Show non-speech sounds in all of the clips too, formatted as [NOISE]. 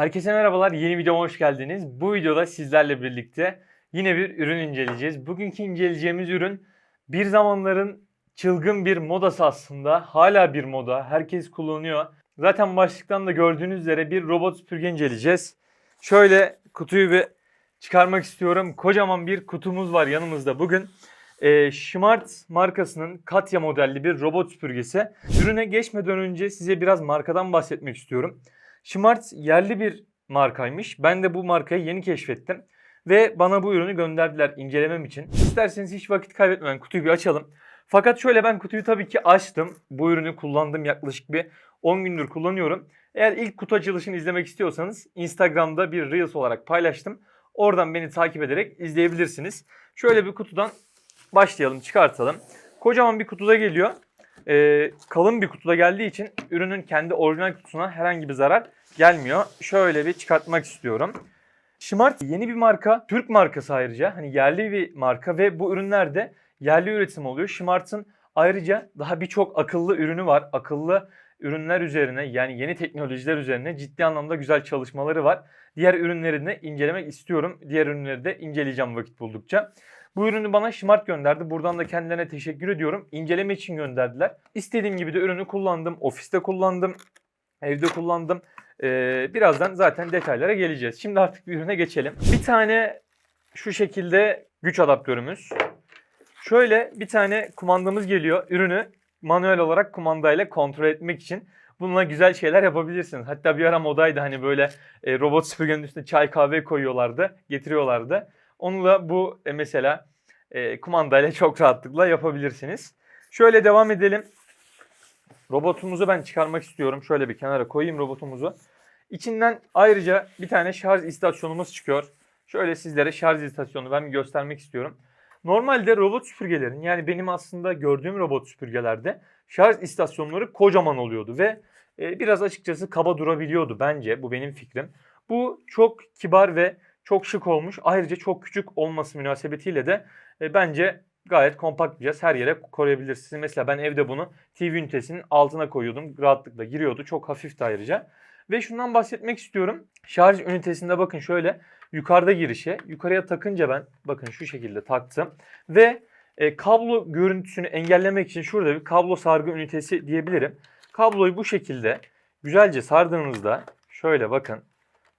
Herkese merhabalar. Yeni videoma hoş geldiniz. Bu videoda sizlerle birlikte yine bir ürün inceleyeceğiz. Bugünkü inceleyeceğimiz ürün bir zamanların çılgın bir modası aslında. Hala bir moda. Herkes kullanıyor. Zaten başlıktan da gördüğünüz üzere bir robot süpürge inceleyeceğiz. Şöyle kutuyu bir çıkarmak istiyorum. Kocaman bir kutumuz var yanımızda bugün. Ee, Smart markasının Katya modelli bir robot süpürgesi. Ürüne geçmeden önce size biraz markadan bahsetmek istiyorum. Smart yerli bir markaymış. Ben de bu markayı yeni keşfettim. Ve bana bu ürünü gönderdiler incelemem için. İsterseniz hiç vakit kaybetmeden kutuyu bir açalım. Fakat şöyle ben kutuyu tabii ki açtım. Bu ürünü kullandım yaklaşık bir 10 gündür kullanıyorum. Eğer ilk kutu açılışını izlemek istiyorsanız Instagram'da bir Reels olarak paylaştım. Oradan beni takip ederek izleyebilirsiniz. Şöyle bir kutudan başlayalım, çıkartalım. Kocaman bir kutuda geliyor. Ee, kalın bir kutuda geldiği için ürünün kendi orijinal kutusuna herhangi bir zarar gelmiyor. Şöyle bir çıkartmak istiyorum. Smart yeni bir marka, Türk markası ayrıca. Hani yerli bir marka ve bu ürünler de yerli üretim oluyor. Smart'ın ayrıca daha birçok akıllı ürünü var. Akıllı ürünler üzerine yani yeni teknolojiler üzerine ciddi anlamda güzel çalışmaları var. Diğer ürünlerini incelemek istiyorum. Diğer ürünleri de inceleyeceğim vakit buldukça. Bu ürünü bana Smart gönderdi. Buradan da kendilerine teşekkür ediyorum. İnceleme için gönderdiler. İstediğim gibi de ürünü kullandım. Ofiste kullandım. Evde kullandım. Ee, birazdan zaten detaylara geleceğiz. Şimdi artık bir ürüne geçelim. Bir tane şu şekilde güç adaptörümüz. Şöyle bir tane kumandamız geliyor. Ürünü manuel olarak kumandayla kontrol etmek için. Bununla güzel şeyler yapabilirsiniz. Hatta bir ara modaydı hani böyle e, robot süpürgenin üstüne çay kahve koyuyorlardı, getiriyorlardı. Onu da bu e, mesela e, kumandayla [LAUGHS] çok rahatlıkla yapabilirsiniz. Şöyle devam edelim. Robotumuzu ben çıkarmak istiyorum. Şöyle bir kenara koyayım robotumuzu. İçinden ayrıca bir tane şarj istasyonumuz çıkıyor. Şöyle sizlere şarj istasyonunu ben göstermek istiyorum. Normalde robot süpürgelerin yani benim aslında gördüğüm robot süpürgelerde şarj istasyonları kocaman oluyordu ve e, biraz açıkçası kaba durabiliyordu bence. Bu benim fikrim. Bu çok kibar ve çok şık olmuş. Ayrıca çok küçük olması münasebetiyle de e, bence gayet kompakt bir cihaz. Her yere koyabilirsiniz. Mesela ben evde bunu TV ünitesinin altına koyuyordum. Rahatlıkla giriyordu. Çok hafifti ayrıca. Ve şundan bahsetmek istiyorum. Şarj ünitesinde bakın şöyle yukarıda girişe. Yukarıya takınca ben bakın şu şekilde taktım. Ve e, kablo görüntüsünü engellemek için şurada bir kablo sargı ünitesi diyebilirim. Kabloyu bu şekilde güzelce sardığınızda şöyle bakın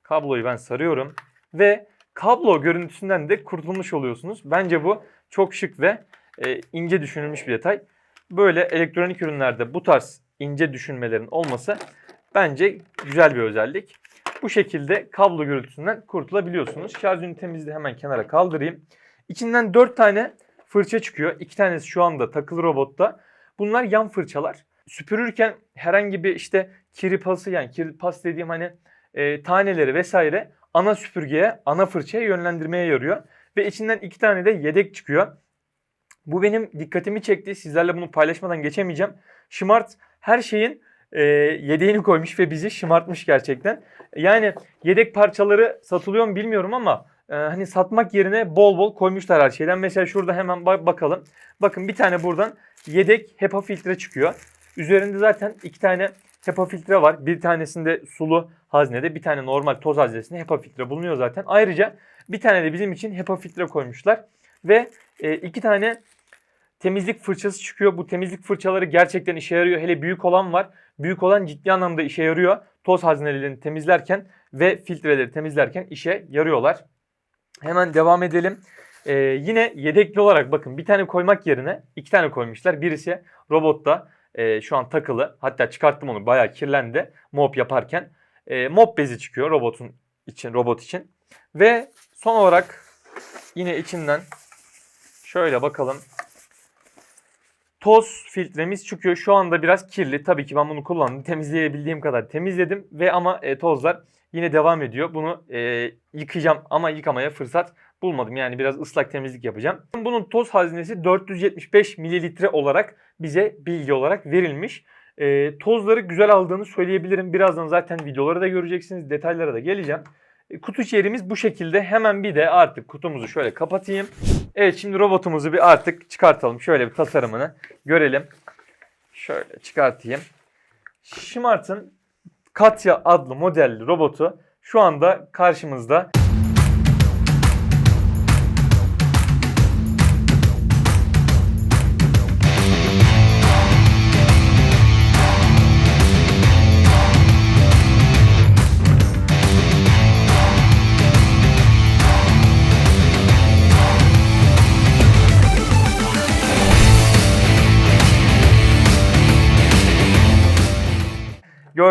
kabloyu ben sarıyorum ve kablo görüntüsünden de kurtulmuş oluyorsunuz. Bence bu çok şık ve e, ince düşünülmüş bir detay. Böyle elektronik ürünlerde bu tarz ince düşünmelerin olması bence güzel bir özellik. Bu şekilde kablo gürültüsünden kurtulabiliyorsunuz. Şarj ünitemizi de hemen kenara kaldırayım. İçinden 4 tane fırça çıkıyor. 2 tanesi şu anda takılı robotta. Bunlar yan fırçalar. Süpürürken herhangi bir işte kiri pası yani kiri pas dediğim hani e, taneleri vesaire ana süpürgeye, ana fırçaya yönlendirmeye yarıyor. Ve içinden iki tane de yedek çıkıyor. Bu benim dikkatimi çekti. Sizlerle bunu paylaşmadan geçemeyeceğim. Smart her şeyin e, yedeğini koymuş ve bizi şımartmış gerçekten. Yani yedek parçaları satılıyor mu bilmiyorum ama e, hani satmak yerine bol bol koymuşlar her şeyden. Mesela şurada hemen ba- bakalım. Bakın bir tane buradan yedek HEPA filtre çıkıyor. Üzerinde zaten iki tane HEPA filtre var. Bir tanesinde sulu haznede, bir tane normal toz haznesinde HEPA filtre bulunuyor zaten. Ayrıca bir tane de bizim için HEPA filtre koymuşlar. Ve e, iki tane temizlik fırçası çıkıyor. Bu temizlik fırçaları gerçekten işe yarıyor. Hele büyük olan var. Büyük olan ciddi anlamda işe yarıyor. Toz haznelerini temizlerken ve filtreleri temizlerken işe yarıyorlar. Hemen devam edelim. Ee, yine yedekli olarak bakın bir tane koymak yerine iki tane koymuşlar. Birisi robotta e, şu an takılı. Hatta çıkarttım onu bayağı kirlendi mop yaparken. E, mop bezi çıkıyor robotun için robot için. Ve son olarak yine içinden şöyle bakalım. Toz filtremiz çıkıyor. Şu anda biraz kirli. Tabii ki ben bunu kullandım. Temizleyebildiğim kadar temizledim ve ama e, tozlar yine devam ediyor. Bunu e, yıkayacağım ama yıkamaya fırsat bulmadım. Yani biraz ıslak temizlik yapacağım. Bunun toz haznesi 475 mililitre olarak bize bilgi olarak verilmiş. E, tozları güzel aldığını söyleyebilirim. Birazdan zaten videoları da göreceksiniz. Detaylara da geleceğim. E, kutu içeriğimiz bu şekilde. Hemen bir de artık kutumuzu şöyle kapatayım. Evet şimdi robotumuzu bir artık çıkartalım. Şöyle bir tasarımını görelim. Şöyle çıkartayım. Smart'ın Katya adlı modelli robotu şu anda karşımızda.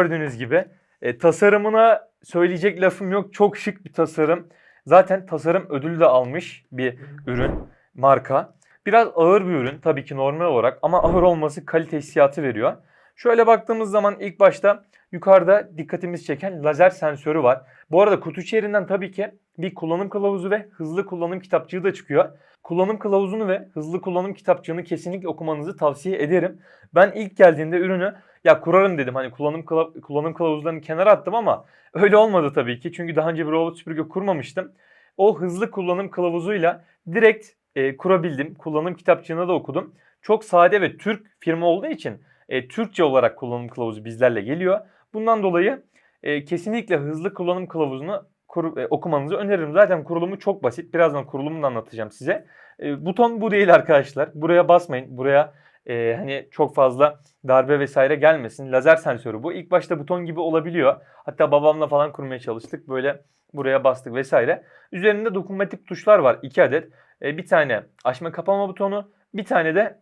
Gördüğünüz gibi e, tasarımına söyleyecek lafım yok. Çok şık bir tasarım. Zaten tasarım ödülü de almış bir ürün, marka. Biraz ağır bir ürün tabii ki normal olarak ama ağır olması kalite hissiyatı veriyor. Şöyle baktığımız zaman ilk başta yukarıda dikkatimizi çeken lazer sensörü var. Bu arada kutu içerisinden tabii ki bir kullanım kılavuzu ve hızlı kullanım kitapçığı da çıkıyor. Kullanım kılavuzunu ve hızlı kullanım kitapçığını kesinlikle okumanızı tavsiye ederim. Ben ilk geldiğinde ürünü ya kurarım dedim hani kullanım kullanım kılavuzlarını kenara attım ama öyle olmadı tabii ki. Çünkü daha önce bir robot süpürge kurmamıştım. O hızlı kullanım kılavuzuyla direkt e, kurabildim. Kullanım kitapçığını da okudum. Çok sade ve Türk firma olduğu için e, Türkçe olarak kullanım kılavuzu bizlerle geliyor. Bundan dolayı e, kesinlikle hızlı kullanım kılavuzunu kur- e, okumanızı öneririm. Zaten kurulumu çok basit. Birazdan kurulumunu anlatacağım size. E, buton bu değil arkadaşlar. Buraya basmayın. Buraya e, hani çok fazla darbe vesaire gelmesin. Lazer sensörü bu. İlk başta buton gibi olabiliyor. Hatta babamla falan kurmaya çalıştık. Böyle buraya bastık vesaire. Üzerinde dokunmatik tuşlar var. 2 adet. E, bir tane açma kapama butonu. Bir tane de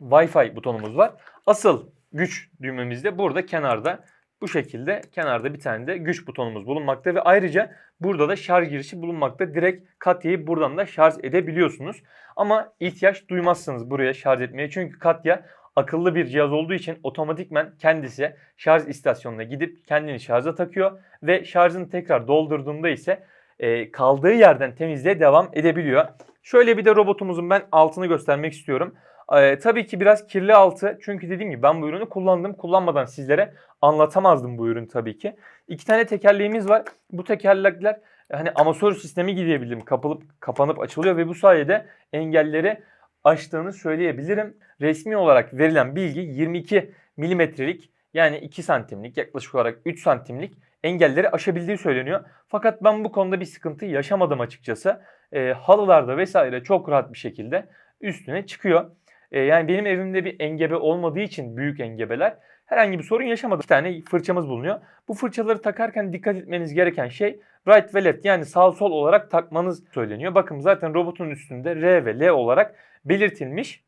Wi-Fi butonumuz var. Asıl güç düğmemiz de burada kenarda. Bu şekilde kenarda bir tane de güç butonumuz bulunmakta ve ayrıca burada da şarj girişi bulunmakta. Direkt Katya'yı buradan da şarj edebiliyorsunuz. Ama ihtiyaç duymazsınız buraya şarj etmeye. Çünkü Katya akıllı bir cihaz olduğu için otomatikmen kendisi şarj istasyonuna gidip kendini şarja takıyor ve şarjını tekrar doldurduğunda ise e, kaldığı yerden temizliğe devam edebiliyor. Şöyle bir de robotumuzun ben altını göstermek istiyorum. Ee, tabii ki biraz kirli altı çünkü dediğim gibi ben bu ürünü kullandım. Kullanmadan sizlere anlatamazdım bu ürün tabii ki. İki tane tekerleğimiz var. Bu tekerlekler hani amasör sistemi gidebildim. Kapılıp kapanıp açılıyor ve bu sayede engelleri aştığını söyleyebilirim. Resmi olarak verilen bilgi 22 milimetrelik yani 2 santimlik yaklaşık olarak 3 santimlik engelleri aşabildiği söyleniyor. Fakat ben bu konuda bir sıkıntı yaşamadım açıkçası. E, halılarda vesaire çok rahat bir şekilde üstüne çıkıyor. E, yani benim evimde bir engebe olmadığı için büyük engebeler herhangi bir sorun yaşamadım. İki tane fırçamız bulunuyor. Bu fırçaları takarken dikkat etmeniz gereken şey right ve left yani sağ sol olarak takmanız söyleniyor. Bakın zaten robotun üstünde R ve L olarak belirtilmiş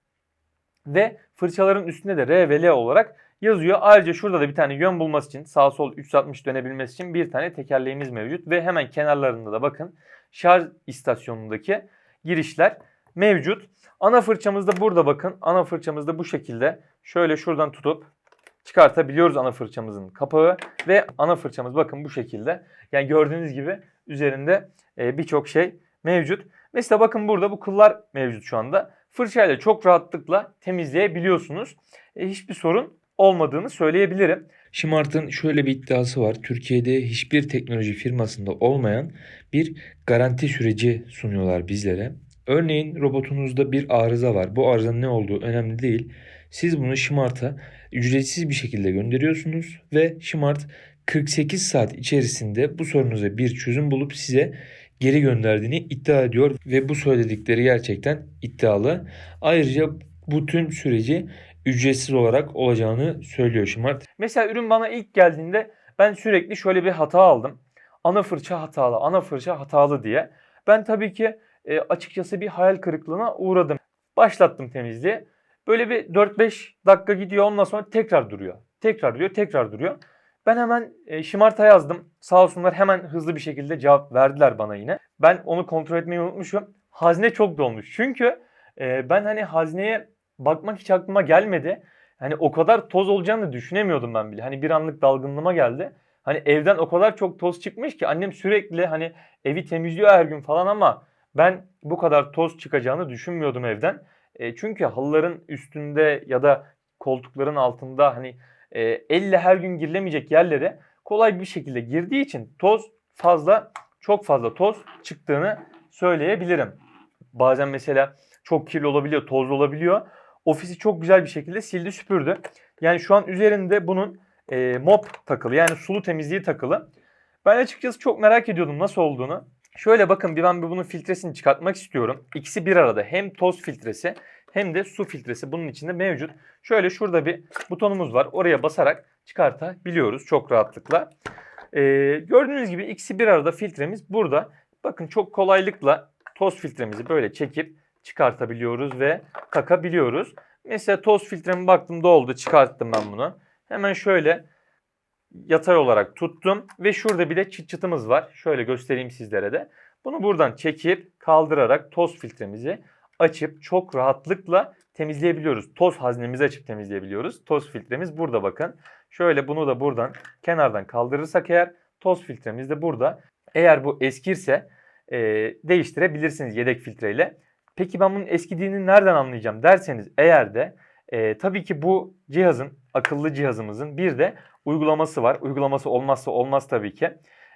ve fırçaların üstünde de R ve L olarak yazıyor. Ayrıca şurada da bir tane yön bulması için sağ sol 360 dönebilmesi için bir tane tekerleğimiz mevcut ve hemen kenarlarında da bakın şarj istasyonundaki girişler mevcut. Ana fırçamız da burada bakın. Ana fırçamız da bu şekilde. Şöyle şuradan tutup çıkartabiliyoruz ana fırçamızın kapağı ve ana fırçamız bakın bu şekilde. Yani gördüğünüz gibi üzerinde e, birçok şey mevcut. Mesela bakın burada bu kıllar mevcut şu anda. Fırçayla çok rahatlıkla temizleyebiliyorsunuz. E, hiçbir sorun olmadığını söyleyebilirim. Smart'ın şöyle bir iddiası var. Türkiye'de hiçbir teknoloji firmasında olmayan bir garanti süreci sunuyorlar bizlere. Örneğin robotunuzda bir arıza var. Bu arızanın ne olduğu önemli değil. Siz bunu Smart'a ücretsiz bir şekilde gönderiyorsunuz ve Smart 48 saat içerisinde bu sorunuza bir çözüm bulup size geri gönderdiğini iddia ediyor ve bu söyledikleri gerçekten iddialı. Ayrıca bu tüm süreci ücretsiz olarak olacağını söylüyor Smart. Mesela ürün bana ilk geldiğinde ben sürekli şöyle bir hata aldım. Ana fırça hatalı, ana fırça hatalı diye. Ben tabii ki e, açıkçası bir hayal kırıklığına uğradım. Başlattım temizliği. Böyle bir 4-5 dakika gidiyor ondan sonra tekrar duruyor. Tekrar duruyor, tekrar duruyor. Ben hemen e, Şımart'a yazdım. Sağ olsunlar hemen hızlı bir şekilde cevap verdiler bana yine. Ben onu kontrol etmeyi unutmuşum. Hazne çok dolmuş. Çünkü e, ben hani hazneye bakmak hiç aklıma gelmedi. Hani o kadar toz olacağını düşünemiyordum ben bile. Hani bir anlık dalgınlığıma geldi. Hani evden o kadar çok toz çıkmış ki annem sürekli hani evi temizliyor her gün falan ama ben bu kadar toz çıkacağını düşünmüyordum evden. E, çünkü halıların üstünde ya da koltukların altında hani e, elle her gün girilemeyecek yerlere kolay bir şekilde girdiği için toz fazla çok fazla toz çıktığını söyleyebilirim. Bazen mesela çok kirli olabiliyor, tozlu olabiliyor. Ofisi çok güzel bir şekilde sildi, süpürdü. Yani şu an üzerinde bunun e, mop takılı yani sulu temizliği takılı. Ben açıkçası çok merak ediyordum nasıl olduğunu. Şöyle bakın bir ben bunun filtresini çıkartmak istiyorum. İkisi bir arada hem toz filtresi hem de su filtresi bunun içinde mevcut. Şöyle şurada bir butonumuz var. Oraya basarak çıkartabiliyoruz çok rahatlıkla. Ee, gördüğünüz gibi ikisi bir arada filtremiz burada. Bakın çok kolaylıkla toz filtremizi böyle çekip çıkartabiliyoruz ve takabiliyoruz. Mesela toz filtreme baktım doldu çıkarttım ben bunu. Hemen şöyle yatay olarak tuttum ve şurada bir de çıt çıtımız var. Şöyle göstereyim sizlere de. Bunu buradan çekip kaldırarak toz filtremizi açıp çok rahatlıkla temizleyebiliyoruz. Toz haznemizi açıp temizleyebiliyoruz. Toz filtremiz burada bakın. Şöyle bunu da buradan kenardan kaldırırsak eğer toz filtremiz de burada. Eğer bu eskirse e, değiştirebilirsiniz yedek filtreyle. Peki ben bunun eskidiğini nereden anlayacağım derseniz eğer de e, tabii ki bu cihazın akıllı cihazımızın bir de uygulaması var. Uygulaması olmazsa olmaz tabii ki.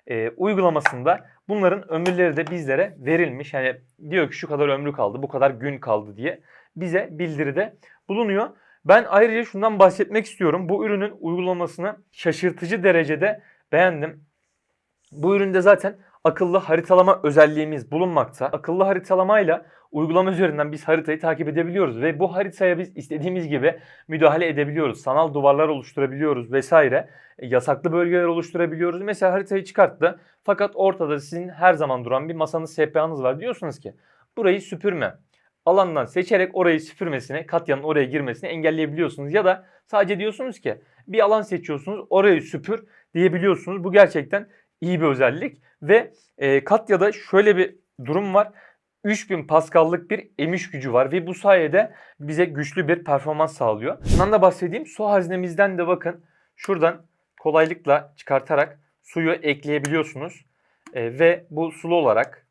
E, uygulamasında bunların ömürleri de bizlere verilmiş. Yani diyor ki şu kadar ömrü kaldı, bu kadar gün kaldı diye bize bildiride bulunuyor. Ben ayrıca şundan bahsetmek istiyorum. Bu ürünün uygulamasını şaşırtıcı derecede beğendim. Bu üründe zaten akıllı haritalama özelliğimiz bulunmakta. Akıllı haritalamayla uygulama üzerinden biz haritayı takip edebiliyoruz ve bu haritaya biz istediğimiz gibi müdahale edebiliyoruz. Sanal duvarlar oluşturabiliyoruz vesaire. E, Yasaklı bölgeler oluşturabiliyoruz. Mesela haritayı çıkarttı fakat ortada sizin her zaman duran bir masanız SPA'nız var. Diyorsunuz ki burayı süpürme. Alandan seçerek orayı süpürmesini, Katya'nın oraya girmesini engelleyebiliyorsunuz. Ya da sadece diyorsunuz ki bir alan seçiyorsunuz orayı süpür diyebiliyorsunuz. Bu gerçekten iyi bir özellik. Ve e, Katya'da şöyle bir durum var. 3000 Pascal'lık bir emiş gücü var ve bu sayede bize güçlü bir performans sağlıyor. Bundan da bahsedeyim. Su haznemizden de bakın şuradan kolaylıkla çıkartarak suyu ekleyebiliyorsunuz. E, ve bu sulu olarak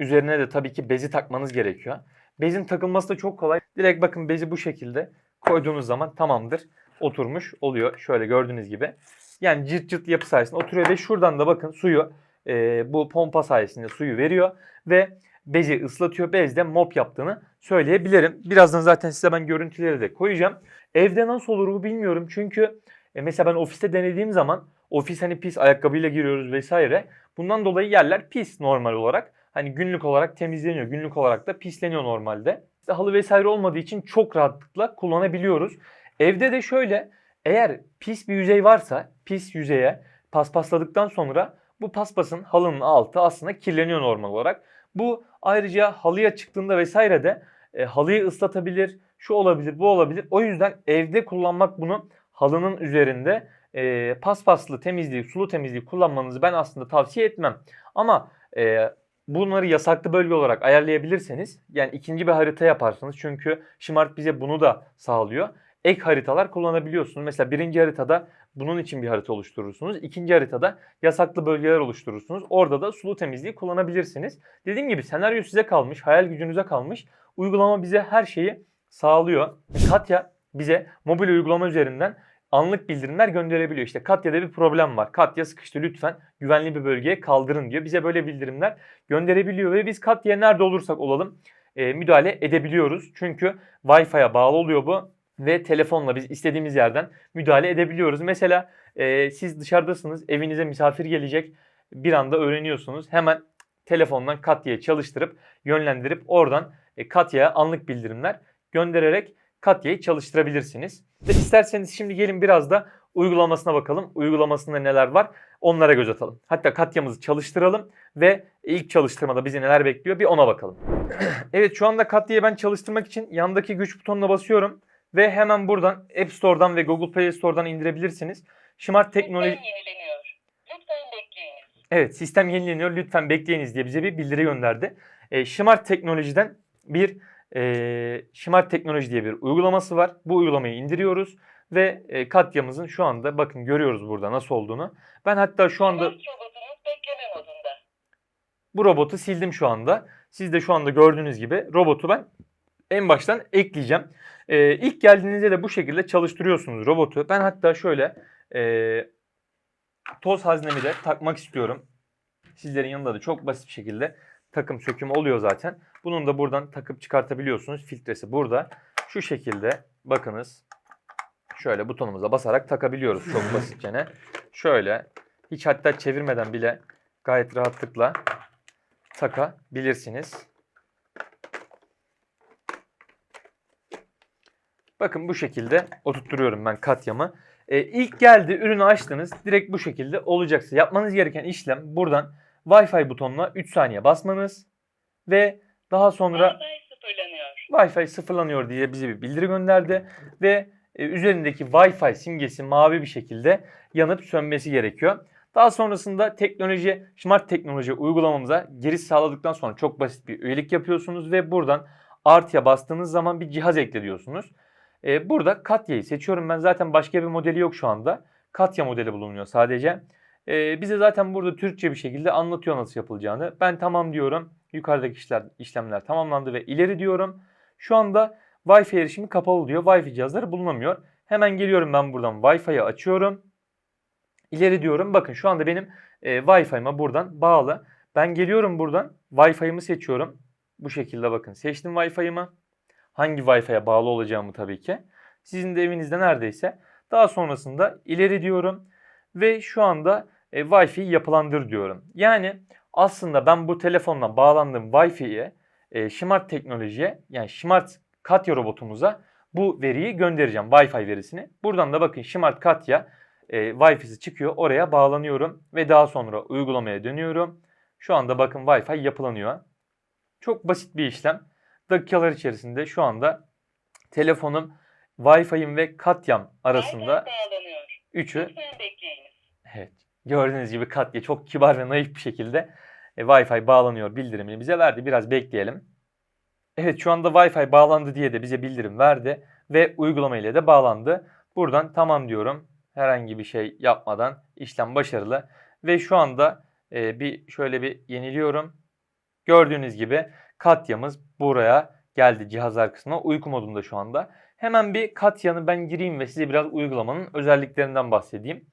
üzerine de tabii ki bezi takmanız gerekiyor. Bezin takılması da çok kolay. Direkt bakın bezi bu şekilde koyduğunuz zaman tamamdır. Oturmuş oluyor. Şöyle gördüğünüz gibi. Yani cırt cırt yapı sayesinde oturuyor ve şuradan da bakın suyu e, bu pompa sayesinde suyu veriyor ve bezi ıslatıyor. Bezde mop yaptığını söyleyebilirim. Birazdan zaten size ben görüntüleri de koyacağım. Evde nasıl olur bu bilmiyorum. Çünkü e, mesela ben ofiste denediğim zaman ofis hani pis ayakkabıyla giriyoruz vesaire. Bundan dolayı yerler pis normal olarak. Hani günlük olarak temizleniyor. Günlük olarak da pisleniyor normalde. İşte halı vesaire olmadığı için çok rahatlıkla kullanabiliyoruz. Evde de şöyle eğer pis bir yüzey varsa pis yüzeye paspasladıktan sonra bu paspasın halının altı aslında kirleniyor normal olarak. Bu ayrıca halıya çıktığında vesaire de e, halıyı ıslatabilir, şu olabilir, bu olabilir. O yüzden evde kullanmak bunu halının üzerinde e, paspaslı temizliği, sulu temizliği kullanmanızı ben aslında tavsiye etmem. Ama e, bunları yasaklı bölge olarak ayarlayabilirseniz yani ikinci bir harita yaparsınız. Çünkü Smart bize bunu da sağlıyor. Ek haritalar kullanabiliyorsunuz. Mesela birinci haritada bunun için bir harita oluşturursunuz. İkinci haritada yasaklı bölgeler oluşturursunuz. Orada da sulu temizliği kullanabilirsiniz. Dediğim gibi senaryo size kalmış, hayal gücünüze kalmış. Uygulama bize her şeyi sağlıyor. Katya bize mobil uygulama üzerinden anlık bildirimler gönderebiliyor. İşte Katya'da bir problem var. Katya sıkıştı lütfen güvenli bir bölgeye kaldırın diyor. Bize böyle bildirimler gönderebiliyor ve biz Katya'ya nerede olursak olalım e, müdahale edebiliyoruz. Çünkü Wi-Fi'ye bağlı oluyor bu ve telefonla biz istediğimiz yerden müdahale edebiliyoruz. Mesela e, siz dışarıdasınız, evinize misafir gelecek, bir anda öğreniyorsunuz. Hemen telefondan Katya'ya çalıştırıp yönlendirip oradan e, Katya'ya anlık bildirimler göndererek Katya'yı çalıştırabilirsiniz. Ve isterseniz şimdi gelin biraz da uygulamasına bakalım. Uygulamasında neler var onlara göz atalım. Hatta Katya'mızı çalıştıralım ve ilk çalıştırmada bizi neler bekliyor bir ona bakalım. [CLEARS THROAT] evet şu anda Katya'yı ben çalıştırmak için yandaki güç butonuna basıyorum. Ve hemen buradan App Store'dan ve Google Play Store'dan indirebilirsiniz. Smart Teknoloji... Sistem yenileniyor. Lütfen bekleyiniz. Evet sistem yenileniyor lütfen bekleyiniz diye bize bir bildiri gönderdi. E, Smart Teknoloji'den bir e, Smart Teknoloji diye bir uygulaması var. Bu uygulamayı indiriyoruz ve e, Katya'mızın şu anda bakın görüyoruz burada nasıl olduğunu. Ben hatta şu anda robotunuz bekleme modunda. bu robotu sildim şu anda. Siz de şu anda gördüğünüz gibi robotu ben en baştan ekleyeceğim. Ee, ilk geldiğinizde de bu şekilde çalıştırıyorsunuz robotu. Ben hatta şöyle e, toz haznemi de takmak istiyorum. Sizlerin yanında da çok basit bir şekilde takım sökümü oluyor zaten. Bunun da buradan takıp çıkartabiliyorsunuz. Filtresi burada. Şu şekilde bakınız. Şöyle butonumuza basarak takabiliyoruz çok basitçe. Şöyle Hiç hatta çevirmeden bile gayet rahatlıkla takabilirsiniz. Bakın bu şekilde oturtturuyorum ben katyamı. Ee, ilk geldi ürünü açtınız direkt bu şekilde olacaksa yapmanız gereken işlem buradan Wi-Fi butonuna 3 saniye basmanız ve daha sonra Wi-Fi sıfırlanıyor. Wi-Fi sıfırlanıyor diye bize bir bildiri gönderdi ve e, üzerindeki Wi-Fi simgesi mavi bir şekilde yanıp sönmesi gerekiyor. Daha sonrasında teknoloji, smart teknoloji uygulamamıza giriş sağladıktan sonra çok basit bir üyelik yapıyorsunuz ve buradan artıya bastığınız zaman bir cihaz ekle diyorsunuz. E, burada Katya'yı seçiyorum ben zaten başka bir modeli yok şu anda. Katya modeli bulunuyor sadece. E, bize zaten burada Türkçe bir şekilde anlatıyor nasıl yapılacağını. Ben tamam diyorum. Yukarıdaki işler, işlemler tamamlandı ve ileri diyorum. Şu anda Wi-Fi erişimi kapalı diyor. Wi-Fi cihazları bulunamıyor. Hemen geliyorum ben buradan Wi-Fi'yi açıyorum. İleri diyorum. Bakın şu anda benim e, Wi-Fi'ma buradan bağlı. Ben geliyorum buradan Wi-Fi'mi seçiyorum. Bu şekilde bakın. Seçtim Wi-Fi'mi. Hangi Wi-Fi'ye bağlı olacağımı tabii ki. Sizin de evinizde neredeyse. Daha sonrasında ileri diyorum. Ve şu anda e, Wi-Fi'yi yapılandır diyorum. Yani aslında ben bu telefonla bağlandığım Wi-Fi'ye e, Smart teknolojiye yani Smart Katya robotumuza bu veriyi göndereceğim. Wi-Fi verisini. Buradan da bakın Smart Katya e, Wi-Fi'si çıkıyor. Oraya bağlanıyorum ve daha sonra uygulamaya dönüyorum. Şu anda bakın Wi-Fi yapılanıyor. Çok basit bir işlem. Dakikalar içerisinde şu anda telefonum Wi-Fi'im ve Katya'm arasında üçü. Evet. Gördüğünüz gibi Katya çok kibar ve naif bir şekilde e, Wi-Fi bağlanıyor bildirimini bize verdi. Biraz bekleyelim. Evet şu anda Wi-Fi bağlandı diye de bize bildirim verdi ve uygulama ile de bağlandı. Buradan tamam diyorum. Herhangi bir şey yapmadan işlem başarılı ve şu anda e, bir şöyle bir yeniliyorum. Gördüğünüz gibi Katya'mız buraya geldi cihazlar kısmına. Uyku modunda şu anda. Hemen bir Katya'nı ben gireyim ve size biraz uygulamanın özelliklerinden bahsedeyim.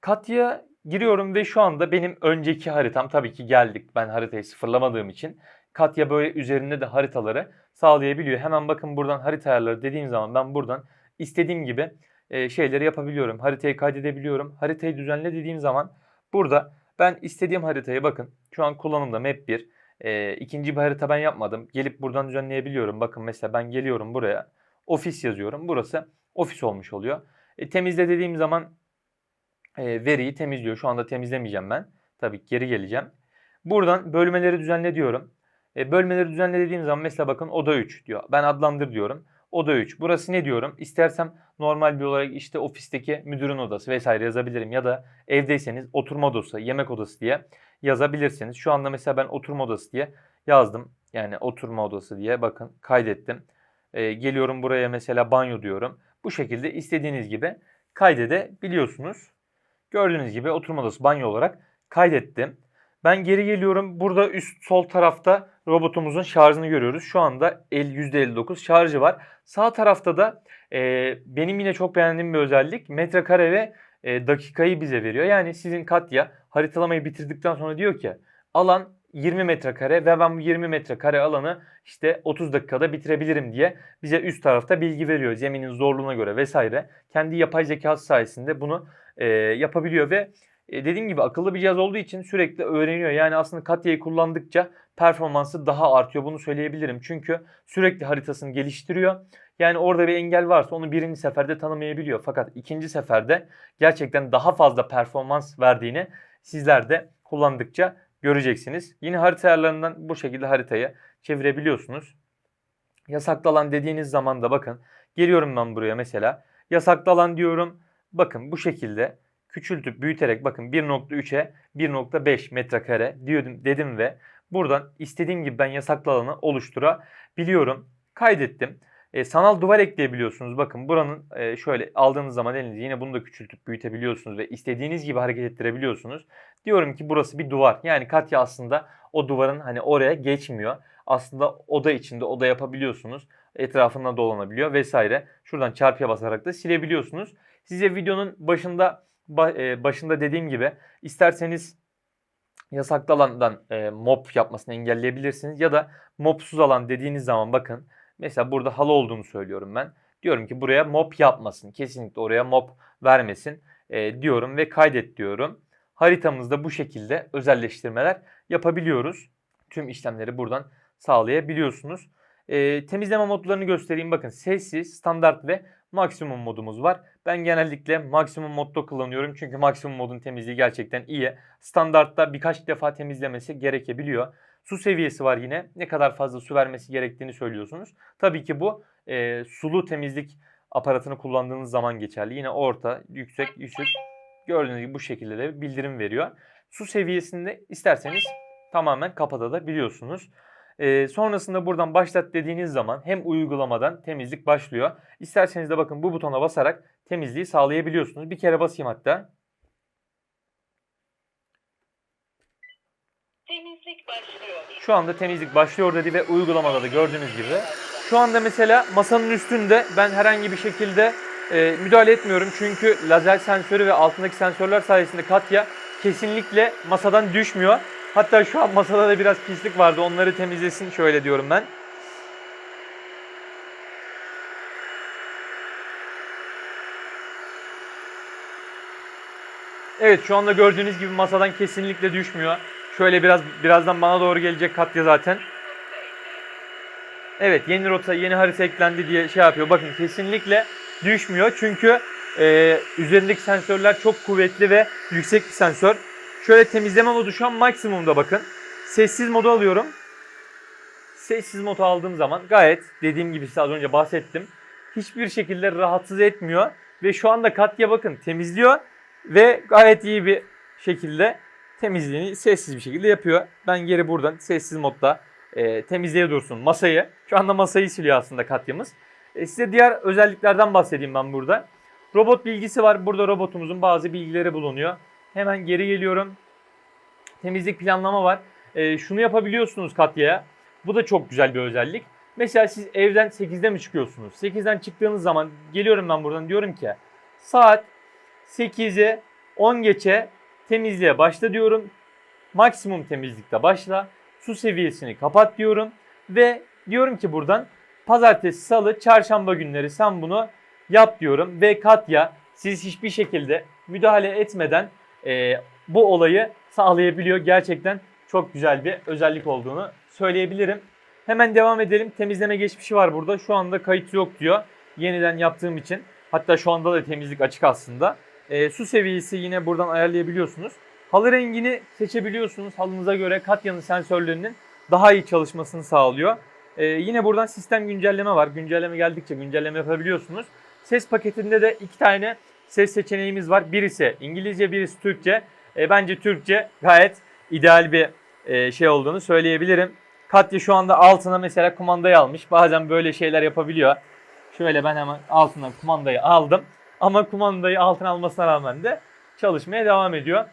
Katya giriyorum ve şu anda benim önceki haritam tabii ki geldik. Ben haritayı sıfırlamadığım için Katya böyle üzerinde de haritaları sağlayabiliyor. Hemen bakın buradan harita ayarları dediğim zaman ben buradan istediğim gibi e, şeyleri yapabiliyorum. Haritayı kaydedebiliyorum. Haritayı düzenle dediğim zaman burada ben istediğim haritayı bakın şu an kullanımda map 1. E, ikinci bir harita ben yapmadım. Gelip buradan düzenleyebiliyorum. Bakın mesela ben geliyorum buraya. Ofis yazıyorum. Burası ofis olmuş oluyor. E, temizle dediğim zaman e, veriyi temizliyor. Şu anda temizlemeyeceğim ben. Tabii geri geleceğim. Buradan bölmeleri düzenle diyorum. E, bölmeleri düzenle dediğim zaman mesela bakın oda 3 diyor. Ben adlandır diyorum. Oda 3. Burası ne diyorum? İstersem normal bir olarak işte ofisteki müdürün odası vesaire yazabilirim. Ya da evdeyseniz oturma odası, yemek odası diye yazabilirsiniz. Şu anda mesela ben oturma odası diye yazdım. Yani oturma odası diye bakın kaydettim. E, geliyorum buraya mesela banyo diyorum. Bu şekilde istediğiniz gibi kaydedebiliyorsunuz. Gördüğünüz gibi oturma odası banyo olarak kaydettim. Ben geri geliyorum. Burada üst sol tarafta robotumuzun şarjını görüyoruz. Şu anda el %59 şarjı var. Sağ tarafta da e, benim yine çok beğendiğim bir özellik metrekare ve e, dakikayı bize veriyor. Yani sizin Katya haritalamayı bitirdikten sonra diyor ki alan 20 metrekare ve ben bu 20 metrekare alanı işte 30 dakikada bitirebilirim diye bize üst tarafta bilgi veriyor. Zeminin zorluğuna göre vesaire. Kendi yapay zekası sayesinde bunu e, yapabiliyor ve e, dediğim gibi akıllı bir cihaz olduğu için sürekli öğreniyor. Yani aslında Katya'yı kullandıkça performansı daha artıyor. Bunu söyleyebilirim. Çünkü sürekli haritasını geliştiriyor. Yani orada bir engel varsa onu birinci seferde tanımayabiliyor. Fakat ikinci seferde gerçekten daha fazla performans verdiğini sizler de kullandıkça göreceksiniz. Yine harita ayarlarından bu şekilde haritayı çevirebiliyorsunuz. Yasaklı alan dediğiniz zaman da bakın geliyorum ben buraya mesela. Yasaklı alan diyorum. Bakın bu şekilde küçültüp büyüterek bakın 1.3'e 1.5 metrekare diyordum dedim ve buradan istediğim gibi ben yasaklı alanı oluşturabiliyorum. Kaydettim. E, sanal duvar ekleyebiliyorsunuz. Bakın buranın e, şöyle aldığınız zaman elinizi yine bunu da küçültüp büyütebiliyorsunuz ve istediğiniz gibi hareket ettirebiliyorsunuz. Diyorum ki burası bir duvar. Yani Katya aslında o duvarın hani oraya geçmiyor. Aslında oda içinde oda yapabiliyorsunuz. Etrafında dolanabiliyor vesaire. Şuradan çarpıya basarak da silebiliyorsunuz. Size videonun başında ba- başında dediğim gibi isterseniz yasaklı alandan e, mop yapmasını engelleyebilirsiniz ya da mopsuz alan dediğiniz zaman bakın mesela burada halı olduğunu söylüyorum ben. Diyorum ki buraya mop yapmasın. Kesinlikle oraya mop vermesin. e, diyorum ve kaydet diyorum. Haritamızda bu şekilde özelleştirmeler yapabiliyoruz. Tüm işlemleri buradan sağlayabiliyorsunuz. E, temizleme modlarını göstereyim. Bakın sessiz, standart ve maksimum modumuz var. Ben genellikle maksimum modda kullanıyorum. Çünkü maksimum modun temizliği gerçekten iyi. Standartta birkaç defa temizlemesi gerekebiliyor. Su seviyesi var yine. Ne kadar fazla su vermesi gerektiğini söylüyorsunuz. Tabii ki bu e, sulu temizlik aparatını kullandığınız zaman geçerli. Yine orta, yüksek, yüksek gördüğünüz gibi bu şekilde de bildirim veriyor. Su seviyesinde isterseniz tamamen kapatabiliyorsunuz. Ee, sonrasında buradan başlat dediğiniz zaman hem uygulamadan temizlik başlıyor. İsterseniz de bakın bu butona basarak temizliği sağlayabiliyorsunuz. Bir kere basayım hatta. Temizlik başlıyor. Şu anda temizlik başlıyor dedi ve uygulamada da gördüğünüz gibi. Şu anda mesela masanın üstünde ben herhangi bir şekilde e, müdahale etmiyorum. Çünkü lazer sensörü ve altındaki sensörler sayesinde Katya kesinlikle masadan düşmüyor. Hatta şu an masada da biraz pislik vardı. Onları temizlesin şöyle diyorum ben. Evet şu anda gördüğünüz gibi masadan kesinlikle düşmüyor. Şöyle biraz birazdan bana doğru gelecek Katya zaten. Evet yeni rota yeni harita eklendi diye şey yapıyor. Bakın kesinlikle düşmüyor. Çünkü e, üzerindeki sensörler çok kuvvetli ve yüksek bir sensör. Şöyle temizleme modu şu an maksimumda bakın. Sessiz modu alıyorum. Sessiz modu aldığım zaman gayet dediğim gibi size az önce bahsettim. Hiçbir şekilde rahatsız etmiyor. Ve şu anda Katya bakın temizliyor. Ve gayet iyi bir şekilde temizliğini sessiz bir şekilde yapıyor. Ben geri buradan sessiz modda e, temizliğe dursun masayı. Şu anda masayı siliyor aslında Katya'mız. E, size diğer özelliklerden bahsedeyim ben burada. Robot bilgisi var. Burada robotumuzun bazı bilgileri bulunuyor. Hemen geri geliyorum. Temizlik planlama var. E, şunu yapabiliyorsunuz Katya'ya. Bu da çok güzel bir özellik. Mesela siz evden 8'de mi çıkıyorsunuz? 8'den çıktığınız zaman geliyorum ben buradan diyorum ki saat 8'e 10 geçe temizliğe başla diyorum. Maksimum temizlikte başla. Su seviyesini kapat diyorum. Ve diyorum ki buradan pazartesi, salı, çarşamba günleri sen bunu yap diyorum. Ve Katya siz hiçbir şekilde müdahale etmeden e, bu olayı sağlayabiliyor. Gerçekten çok güzel bir özellik olduğunu söyleyebilirim. Hemen devam edelim. Temizleme geçmişi var burada. Şu anda kayıt yok diyor. Yeniden yaptığım için. Hatta şu anda da temizlik açık aslında. E, su seviyesi yine buradan ayarlayabiliyorsunuz. Halı rengini seçebiliyorsunuz. Halınıza göre Katya'nın sensörlerinin daha iyi çalışmasını sağlıyor. E, yine buradan sistem güncelleme var. Güncelleme geldikçe güncelleme yapabiliyorsunuz. Ses paketinde de iki tane ses seçeneğimiz var. Birisi İngilizce, birisi Türkçe. E, bence Türkçe gayet ideal bir e, şey olduğunu söyleyebilirim. Katya şu anda altına mesela kumandayı almış. Bazen böyle şeyler yapabiliyor. Şöyle ben hemen altına kumandayı aldım. Ama kumandayı altına almasına rağmen de çalışmaya devam ediyor.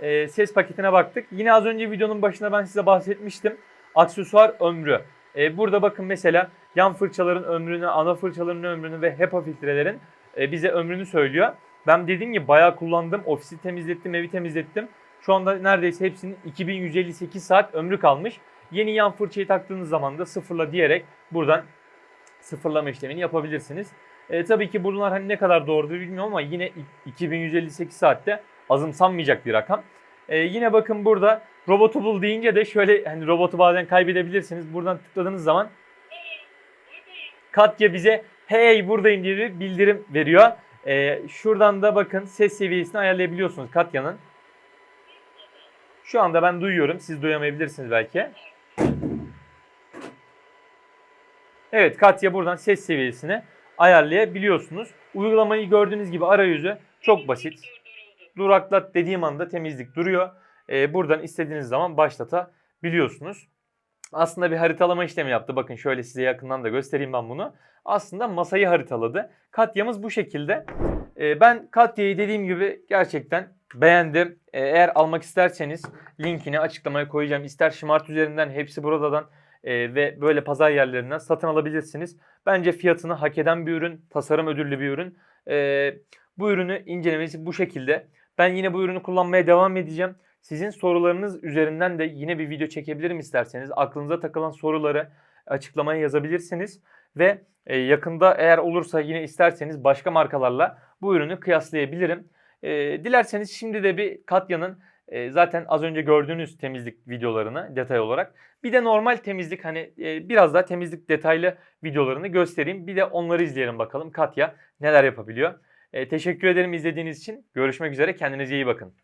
Ee, ses paketine baktık. Yine az önce videonun başında ben size bahsetmiştim. Aksesuar ömrü. Ee, burada bakın mesela yan fırçaların ömrünü, ana fırçaların ömrünü ve HEPA filtrelerin e, bize ömrünü söylüyor. Ben dediğim gibi bayağı kullandım. Ofisi temizlettim, evi temizlettim. Şu anda neredeyse hepsinin 2158 saat ömrü kalmış. Yeni yan fırçayı taktığınız zaman da sıfırla diyerek buradan sıfırlama işlemini yapabilirsiniz. E, tabii ki bunlar hani ne kadar doğrudur bilmiyorum ama yine 2158 saatte azımsanmayacak bir rakam. E, yine bakın burada robotu bul deyince de şöyle hani robotu bazen kaybedebilirsiniz. Buradan tıkladığınız zaman Katya bize hey buradayım diye bir bildirim veriyor. E, şuradan da bakın ses seviyesini ayarlayabiliyorsunuz Katya'nın. Şu anda ben duyuyorum. Siz duyamayabilirsiniz belki. Evet Katya buradan ses seviyesini ayarlayabiliyorsunuz. Uygulamayı gördüğünüz gibi arayüzü çok basit. Duraklat dediğim anda temizlik duruyor. Ee, buradan istediğiniz zaman başlatabiliyorsunuz. Aslında bir haritalama işlemi yaptı. Bakın şöyle size yakından da göstereyim ben bunu. Aslında masayı haritaladı. Katya'mız bu şekilde. Ee, ben Katya'yı dediğim gibi gerçekten beğendim. Ee, eğer almak isterseniz linkini açıklamaya koyacağım. İster Smart üzerinden hepsi buradan e, ve böyle pazar yerlerinden satın alabilirsiniz. Bence fiyatını hak eden bir ürün, tasarım ödüllü bir ürün. Ee, bu ürünü incelemesi bu şekilde. Ben yine bu ürünü kullanmaya devam edeceğim. Sizin sorularınız üzerinden de yine bir video çekebilirim isterseniz. Aklınıza takılan soruları açıklamaya yazabilirsiniz. Ve e, yakında eğer olursa yine isterseniz başka markalarla bu ürünü kıyaslayabilirim. E, dilerseniz şimdi de bir Katya'nın e, zaten az önce gördüğünüz temizlik videolarını detay olarak bir de normal temizlik hani biraz daha temizlik detaylı videolarını göstereyim. Bir de onları izleyelim bakalım Katya neler yapabiliyor. Teşekkür ederim izlediğiniz için. Görüşmek üzere. Kendinize iyi bakın.